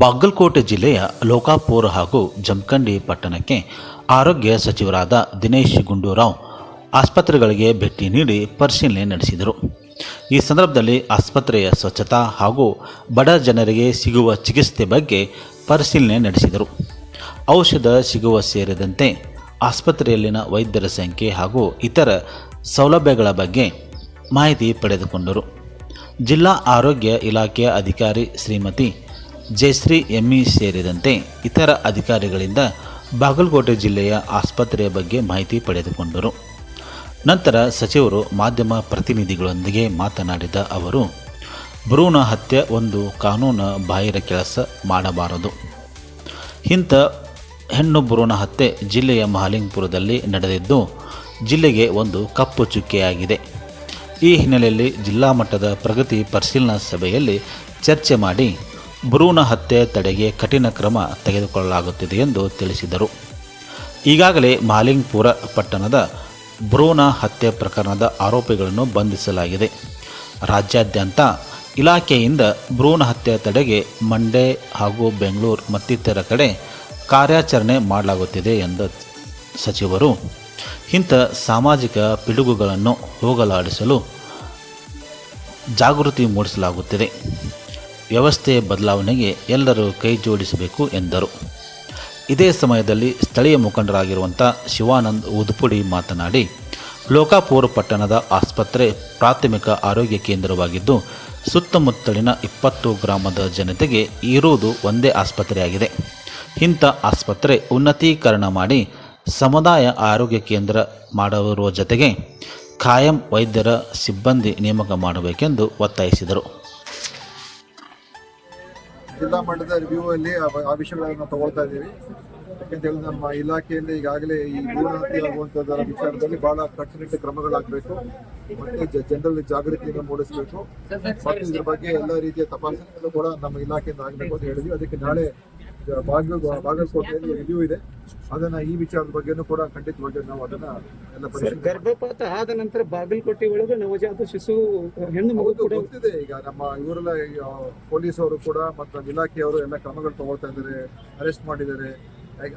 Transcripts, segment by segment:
ಬಾಗಲಕೋಟೆ ಜಿಲ್ಲೆಯ ಲೋಕಾಪುರ ಹಾಗೂ ಜಮಖಂಡಿ ಪಟ್ಟಣಕ್ಕೆ ಆರೋಗ್ಯ ಸಚಿವರಾದ ದಿನೇಶ್ ಗುಂಡೂರಾವ್ ಆಸ್ಪತ್ರೆಗಳಿಗೆ ಭೇಟಿ ನೀಡಿ ಪರಿಶೀಲನೆ ನಡೆಸಿದರು. ಈ ಸಂದರ್ಭದಲ್ಲಿ ಆಸ್ಪತ್ರೆಯ ಸ್ವಚ್ಛತಾ ಹಾಗೂ ಬಡ ಜನರಿಗೆ ಸಿಗುವ ಚಿಕಿತ್ಸೆ ಬಗ್ಗೆ ಪರಿಶೀಲನೆ ನಡೆಸಿದರು. ಔಷಧ ಸಿಗುವ ಸೇರಿದಂತೆ ಆಸ್ಪತ್ರೆಯಲ್ಲಿನ ವೈದ್ಯರ ಸಂಖ್ಯೆ ಹಾಗೂ ಇತರ ಸೌಲಭ್ಯಗಳ ಬಗ್ಗೆ ಮಾಹಿತಿ ಪಡೆದುಕೊಂಡರು. ಜಿಲ್ಲಾ ಆರೋಗ್ಯ ಇಲಾಖೆಯ ಅಧಿಕಾರಿ ಶ್ರೀಮತಿ ಜಯಶ್ರೀ ಎಮ್ಮಿ ಸೇರಿದಂತೆ ಇತರ ಅಧಿಕಾರಿಗಳಿಂದ ಬಾಗಲಕೋಟೆ ಜಿಲ್ಲೆಯ ಆಸ್ಪತ್ರೆಯ ಬಗ್ಗೆ ಮಾಹಿತಿ ಪಡೆದುಕೊಂಡರು. ನಂತರ ಸಚಿವರು ಮಾಧ್ಯಮ ಪ್ರತಿನಿಧಿಗಳೊಂದಿಗೆ ಮಾತನಾಡಿದ ಅವರು, ಭ್ರೂಣ ಹತ್ಯೆ ಒಂದು ಕಾನೂನು ಬಾಹಿರ ಕೆಲಸ ಮಾಡಬಾರದು. ಇಂಥ ಹೆಣ್ಣು ಭ್ರೂಣ ಹತ್ಯೆ ಜಿಲ್ಲೆಯ ಮಹಾಲಿಂಗಪುರದಲ್ಲಿ ನಡೆದಿದ್ದು, ಜಿಲ್ಲೆಗೆ ಒಂದು ಕಪ್ಪು ಚುಕ್ಕೆಯಾಗಿದೆ. ಈ ಹಿನ್ನೆಲೆಯಲ್ಲಿ ಜಿಲ್ಲಾ ಮಟ್ಟದ ಪ್ರಗತಿ ಪರಿಶೀಲನಾ ಸಭೆಯಲ್ಲಿ ಚರ್ಚೆ ಮಾಡಿ ಭ್ರೂಣ ಹತ್ಯೆ ತಡೆಗೆ ಕಠಿಣ ಕ್ರಮ ತೆಗೆದುಕೊಳ್ಳಲಾಗುತ್ತಿದೆ ಎಂದು ತಿಳಿಸಿದರು. ಈಗಾಗಲೇ ಮಾಲಿಂಗ್ಪುರ ಪಟ್ಟಣದ ಭ್ರೂಣ ಹತ್ಯೆ ಪ್ರಕರಣದ ಆರೋಪಿಗಳನ್ನು ಬಂಧಿಸಲಾಗಿದೆ. ರಾಜ್ಯಾದ್ಯಂತ ಇಲಾಖೆಯಿಂದ ಭ್ರೂಣ ಹತ್ಯೆ ತಡೆಗೆ ಮಂಡ್ಯ ಹಾಗೂ ಬೆಂಗಳೂರು ಮತ್ತಿತರ ಕಡೆ ಕಾರ್ಯಾಚರಣೆ ಮಾಡಲಾಗುತ್ತಿದೆ ಎಂದ ಸಚಿವರು, ಇಂಥ ಸಾಮಾಜಿಕ ಪಿಡುಗುಗಳನ್ನು ಹೋಗಲಾಡಿಸಲು ಜಾಗೃತಿ ಮೂಡಿಸಲಾಗುತ್ತಿದೆ. ವ್ಯವಸ್ಥೆ ಬದಲಾವಣೆಗೆ ಎಲ್ಲರೂ ಕೈ ಜೋಡಿಸಬೇಕು ಎಂದರು. ಇದೇ ಸಮಯದಲ್ಲಿ ಸ್ಥಳೀಯ ಮುಖಂಡರಾಗಿರುವಂಥ ಶಿವಾನಂದ್ ಉದುಪುಡಿ ಮಾತನಾಡಿ, ಲೋಕಾಪುರ ಪಟ್ಟಣದ ಆಸ್ಪತ್ರೆ ಪ್ರಾಥಮಿಕ ಆರೋಗ್ಯ ಕೇಂದ್ರವಾಗಿದ್ದು, ಸುತ್ತಮುತ್ತಲಿನ ಇಪ್ಪತ್ತು ಗ್ರಾಮದ ಜನತೆಗೆ ಇರುವುದು ಒಂದೇ ಆಸ್ಪತ್ರೆಯಾಗಿದೆ. ಇಂಥ ಆಸ್ಪತ್ರೆ ಉನ್ನತೀಕರಣ ಮಾಡಿ ಸಮುದಾಯ ಆರೋಗ್ಯ ಕೇಂದ್ರ ಮಾಡುವ ಜೊತೆಗೆ ಖಾಯಂ ವೈದ್ಯರ ಸಿಬ್ಬಂದಿ ನೇಮಕ ಮಾಡಬೇಕೆಂದು ಒತ್ತಾಯಿಸಿದರು. ಜಿಲ್ಲಾ ಮಟ್ಟದ ರಿವ್ಯೂ ಅಲ್ಲಿ ಆ ವಿಷಯಗಳನ್ನು ತಗೊಳ್ತಾ ಇದ್ದೀವಿ. ಯಾಕಂತ ಹೇಳಿದ್ರೆ ನಮ್ಮ ಇಲಾಖೆಯಲ್ಲಿ ಈಗಾಗಲೇ ಈ ಭೂನಾತಿ ಆಗುವಂತದ್ದರ ವಿಚಾರದಲ್ಲಿ ಬಹಳ ಕಟ್ಟುನಿಟ್ಟು ಕ್ರಮಗಳಾಗಬೇಕು. ಮತ್ತೆ ಜನರಲ್ಲಿ ಜಾಗೃತಿಯನ್ನು ಮೂಡಿಸಬೇಕು. ಮತ್ತು ಇದ್ರ ಬಗ್ಗೆ ಎಲ್ಲ ರೀತಿಯ ತಪಾಸಣೆಗಳು ಕೂಡ ನಮ್ಮ ಇಲಾಖೆಯಿಂದ ಆಗಬೇಕು ಅಂತ ಹೇಳಿದ್ವಿ. ಅದಕ್ಕೆ ನಾಳೆ ಬಾಗಲ ಬಾಗಲಕೋಟೆಯಲ್ಲಿ ರಿವ್ಯೂ ಇದೆ ಅದನ್ನ ಈ ವಿಚಾರದ ಬಗ್ಗೆನೂ ಕೂಡ ಖಂಡಿತವಾಗಿ ನಾವು ಅದನ್ನ ಎಲ್ಲ ಗರ್ಭಪಾತ ಆದ ನಂತರ ಬಾಗಲಕೋಟೆ ಒಳಗೆ ನವಜಾತ ಶಿಶು ಹೆಣ್ಣು ಮಗು ಗೊತ್ತಿದೆ. ಈಗ ನಮ್ಮ ಇವರೆಲ್ಲ ಪೊಲೀಸ್ ಅವರು ಕೂಡ ಮತ್ತು ಇಲಾಖೆಯವರು ಎಲ್ಲ ಕ್ರಮಗಳು ತಗೊಳ್ತಾ ಇದ್ದಾರೆ ಅರೆಸ್ಟ್ ಮಾಡಿದ್ದಾರೆ.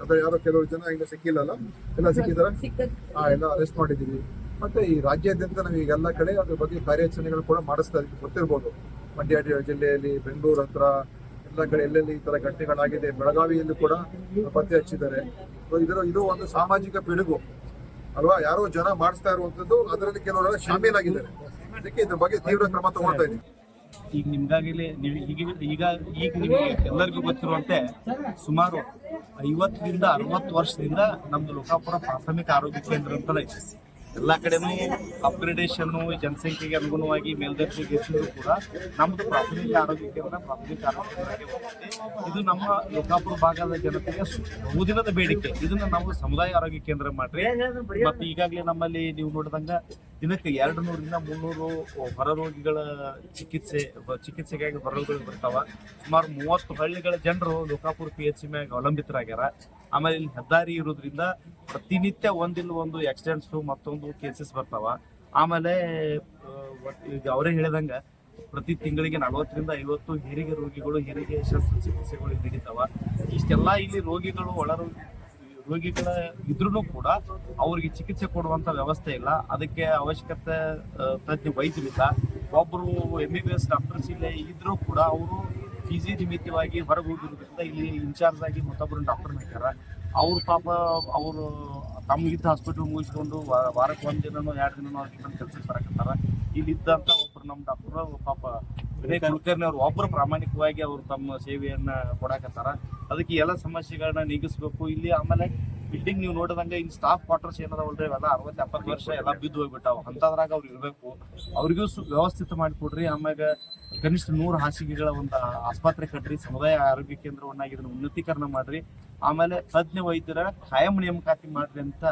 ಅದ್ರ ಯಾರೋ ಕೆಲವರು ಜನ ಈಗ ಸಿಕ್ಕಿಲ್ಲಲ್ಲ? ಎಲ್ಲ ಸಿಕ್ಕಿದಾರ? ಹಾ ಎಲ್ಲ ಅರೆಸ್ಟ್ ಮಾಡಿದೀವಿ ಮತ್ತೆ ಈ ರಾಜ್ಯಾದ್ಯಂತ ನಾವು ಈಗ ಎಲ್ಲ ಕಡೆ ಅದ್ರ ಬಗ್ಗೆ ಕಾರ್ಯಾಚರಣೆಗಳು ಕೂಡ ಮಾಡಿಸ್ತಾ ಇದ್ದೀವಿ ಗೊತ್ತಿರ್ಬೋದು. ಮಂಡ್ಯ ಜಿಲ್ಲೆಯಲ್ಲಿ ಬೆಂಗಳೂರು ಹತ್ರ ಎಲ್ಲ ಕಡೆ ಎಲ್ಲೆಲ್ಲಿ ಈ ತರ ಘಟನೆಗಳಾಗಿದೆ ಬೆಳಗಾವಿಯಲ್ಲೂ ಕೂಡ ಪತ್ತೆ ಹಚ್ಚಿದ್ದಾರೆ. ಸೊ ಇದರ, ಇದು ಒಂದು ಸಾಮಾಜಿಕ ಪಿಡುಗು. ಅಲ್ವಾ? ಯಾರೋ ಜನ ಮಾಡಿಸ್ತಾ ಇರುವಂತದ್ದು ಅದರಲ್ಲಿ ಕೆಲವರು ಶಾಮೀಲಾಗಿದ್ದಾರೆ. ಅದಕ್ಕೆ ಇದ್ರ ಬಗ್ಗೆ ತೀವ್ರ ಕ್ರಮ ತಗೊಳ್ತಾ ಇದ್ದೀವಿ ಈಗ ನಿಮ್ಗಾಗಲೇ ನೀವು ಈಗ ಈಗ ನಿಮಗೆ ಎಲ್ಲರಿಗೂ ಗೊತ್ತಿರುವಂತೆ, ಸುಮಾರು ಐವತ್ತರಿಂದ ಅರವತ್ತು ವರ್ಷದಿಂದ ನಮ್ದು ಲೋಕಾಪುರ ಪ್ರಾಥಮಿಕ ಆರೋಗ್ಯ ಕೇಂದ್ರ ಅಂತಲೇ ಎಲ್ಲ ಕಡೆನೂ ಅಪ್ಗ್ರೇಡೇಷನ್ ಜನಸಂಖ್ಯೆಗೆ ಅನುಗುಣವಾಗಿ ಮೇಲ್ದರ್ಜೆಗೆ ಹೆಚ್ಚಿದ್ರು ಕೂಡ ನಮ್ದು ಪ್ರಾಥಮಿಕ ಆರೋಗ್ಯ ಕೇಂದ್ರ ಪ್ರಾಥಮಿಕ ಆರೋಗ್ಯ ಕೇಂದ್ರಕ್ಕೆ ಹೋಗುತ್ತೆ. ಇದು ನಮ್ಮ ಲೋಕಾಪುರ ಭಾಗದ ಜನತೆಗೆ ಬಹುದಿನದ ಬೇಡಿಕೆ. ಇದನ್ನ ನಾವು ಸಮುದಾಯ ಆರೋಗ್ಯ ಕೇಂದ್ರ ಮಾಡ್ರಿ. ಮತ್ತೆ ಈಗಾಗಲೇ ನಮ್ಮಲ್ಲಿ ನೀವು ನೋಡಿದಂಗ ದಿನಕ್ಕೆ ಎರಡು ನೂರಿಂದ ಮುನ್ನೂರು ಹೊರ ರೋಗಿಗಳ ಚಿಕಿತ್ಸೆ ಚಿಕಿತ್ಸೆಗಾಗಿ ಹೊರ ರೋಗಿಗಳು ಬರ್ತಾವ. ಸುಮಾರು ಮೂವತ್ತು ಹಳ್ಳಿಗಳ ಜನರು ಲೋಕಾಪುರ ಪಿ ಎಚ್ ಸಿ ಮ್ಯಾಗ ಅವಲಂಬಿತರಾಗ್ಯಾರ. ಆಮೇಲೆ ಇಲ್ಲಿ ಹೆದ್ದಾರಿ ಇರೋದ್ರಿಂದ ಪ್ರತಿನಿತ್ಯ ಒಂದಿಲ್ಲ ಒಂದು ಆಕ್ಸಿಡೆಂಟ್ಸ್ ಮತ್ತೊಂದು ಕೇಸಸ್ ಬರ್ತಾವ. ಆಮೇಲೆ ಈಗ ಅವರೇ ಹೇಳಿದಂಗ ಪ್ರತಿ ತಿಂಗಳಿಗೆ ನಲವತ್ತರಿಂದ ಐವತ್ತು ಹೆರಿಗೆ ರೋಗಿಗಳು, ಹೆರಿಗೆ ಶಸ್ತ್ರಚಿಕಿತ್ಸೆಗಳು ನಡೀತಾವ ಇಷ್ಟೆಲ್ಲ ಇಲ್ಲಿ ರೋಗಿಗಳು, ಒಳ ರೋಗಿಗಳ ಇದ್ರೂ ಕೂಡ ಅವ್ರಿಗೆ ಚಿಕಿತ್ಸೆ ಕೊಡುವಂತ ವ್ಯವಸ್ಥೆ ಇಲ್ಲ. ಅದಕ್ಕೆ ಅವಶ್ಯಕತೆ ತಜ್ಞ ವೈದ್ಯರಿಲ್ಲ ಒಬ್ಬರು M B B S doctors ಇಲ್ಲೇ ಇದ್ರೂ ಕೂಡ ಅವರು ಪಿ ಜಿ ನಿಮಿತ್ತವಾಗಿ ಹೊರಗೆ ಹೋಗಿರೋದ್ರಿಂದ ಇಲ್ಲಿ ಇನ್ಚಾರ್ಜ್ ಆಗಿ ಮತ್ತೊಬ್ಬರು ಡಾಕ್ಟರ್ ಹಾಕ್ಯಾರ ಅವ್ರ ಪಾಪ ಅವರು ತಮ್ಗಿದ್ದ ಹಾಸ್ಪಿಟಲ್ ಮುಗಿಸ್ಕೊಂಡು ವಾರಕ್ಕೆ ಒಂದು ದಿನನೋ ಎರಡು ದಿನನೋ ಅವ್ರಿಗೆ ಕೆಲಸಕ್ಕೆ ಬರಕತ್ತಾರ. ಇಲ್ಲಿ ಇದ್ದಂತ ಒಬ್ರು ನಮ್ಮ ಡಾಕ್ಟರ್ ಪಾಪ ವಿನಯ್ ಕುಲಕರ್ಣಿ ಅವ್ರು ಒಬ್ರು ಪ್ರಾಮಾಣಿಕವಾಗಿ ಅವರು ತಮ್ಮ ಸೇವೆಯನ್ನ ಕೊಡಾಕತ್ತಾರ. ಅದಕ್ಕೆ ಎಲ್ಲ ಸಮಸ್ಯೆಗಳನ್ನ ನೀಗಿಸ್ಬೇಕು. ಇಲ್ಲಿ ಆಮೇಲೆ ಬಿಲ್ಡಿಂಗ್ ನೀವು ನೋಡಿದಂಗೆ ಇನ್ ಸ್ಟಾಫ್ ಕ್ವಾರ್ಟರ್ಸ್ ಏನದವಲ್ರಿ ಇವೆಲ್ಲ ಅರವತ್ತು ಎಪ್ಪತ್ತು ವರ್ಷ ಎಲ್ಲ ಬಿದ್ದು ಹೋಗ್ಬಿಟ್ಟಾವ ಅಂತದ್ರಾಗ ಅವ್ರು ಇರಬೇಕು. ಅವ್ರಿಗೂ ವ್ಯವಸ್ಥಿತ ಮಾಡಿಕೊಡ್ರಿ. ಆಮ್ಯಾಗ ಕನಿಷ್ಠ ನೂರು ಹಾಸಿಗೆಗಳ ಒಂದು ಆಸ್ಪತ್ರೆ ಕಟ್ಟ್ರಿ ಸಮುದಾಯ ಆರೋಗ್ಯ ಕೇಂದ್ರವನ್ನಾಗಿ ಇದನ್ನು ಉನ್ನತೀಕರಣ ಮಾಡ್ರಿ. ಆಮೇಲೆ ತಜ್ಞ ವೈದ್ಯರ ಖಾಯಂ ನೇಮಕಾತಿ ಮಾಡ್ರಿ ಅಂತ,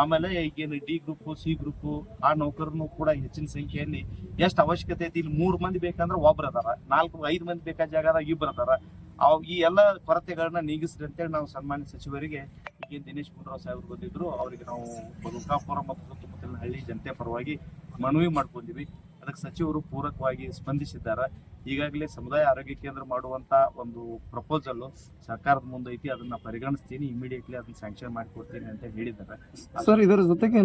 ಆಮೇಲೆ ಈಗೇನು ಡಿ ಗ್ರೂಪ್ ಸಿ ಗ್ರೂಪ್ ಆ ನೌಕರನು ಕೂಡ ಹೆಚ್ಚಿನ ಸಂಖ್ಯೆಯಲ್ಲಿ ಎಷ್ಟು ಅವಶ್ಯಕತೆ ಐತಿ? ಇಲ್ಲಿ ಮೂರು ಮಂದಿ ಬೇಕಂದ್ರೆ ಒಬ್ರು ಅದಾರ. ನಾಲ್ಕು, ಐದು ಮಂದಿ ಬೇಕಾದ ಜಾಗದಾಗ ಇಬ್ಬರು ಅದಾರ. ಅವ್ ಈ ಎಲ್ಲ ಕೊರತೆಗಳನ್ನ ನೀಗಿಸ್ರಿ ಅಂತೇಳಿ ನಾವು ಸನ್ಮಾನ್ಯ ಸಚಿವರಿಗೆ ಈಗೇನು ದಿನೇಶ್ ಗುಂಡೂರಾವ್ ಸಾಹೇಬ್ರು ಬಂದಿದ್ರು. ಅವರಿಗೆ ನಾವು ಲೋಕಾಪುರ ಮತ್ತು ಸುತ್ತಮುತ್ತಲಿನ ಹಳ್ಳಿ ಜನತೆ ಪರವಾಗಿ ಮನವಿ ಮಾಡ್ಕೊಂಡಿವಿ. ಅದಕ್ಕೆ ಸಚಿವರು ಪೂರಕವಾಗಿ ಸ್ಪಂದಿಸಿದ್ದಾರೆ. ಈಗಾಗಲೇ ಸಮುದಾಯ ಆರೋಗ್ಯ ಕೇಂದ್ರ ಮಾಡುವಂತ ಒಂದು ಪ್ರಪೋಸಲ್ ಸರ್ಕಾರದ ಮುಂದೆ ಐತಿ ಅದನ್ನ ಪರಿಗಣಿಸ್ತೀನಿ ಇಮಿಡಿಯೇಟ್ಲಿ ಅದನ್ನ ಸ್ಯಾಂಕ್ಷನ್ ಮಾಡಿಕೊಡ್ತೀನಿ ಅಂತ ಹೇಳಿದ್ದಾರೆ. ಸರ್ ಇದರ ಜೊತೆಗೆ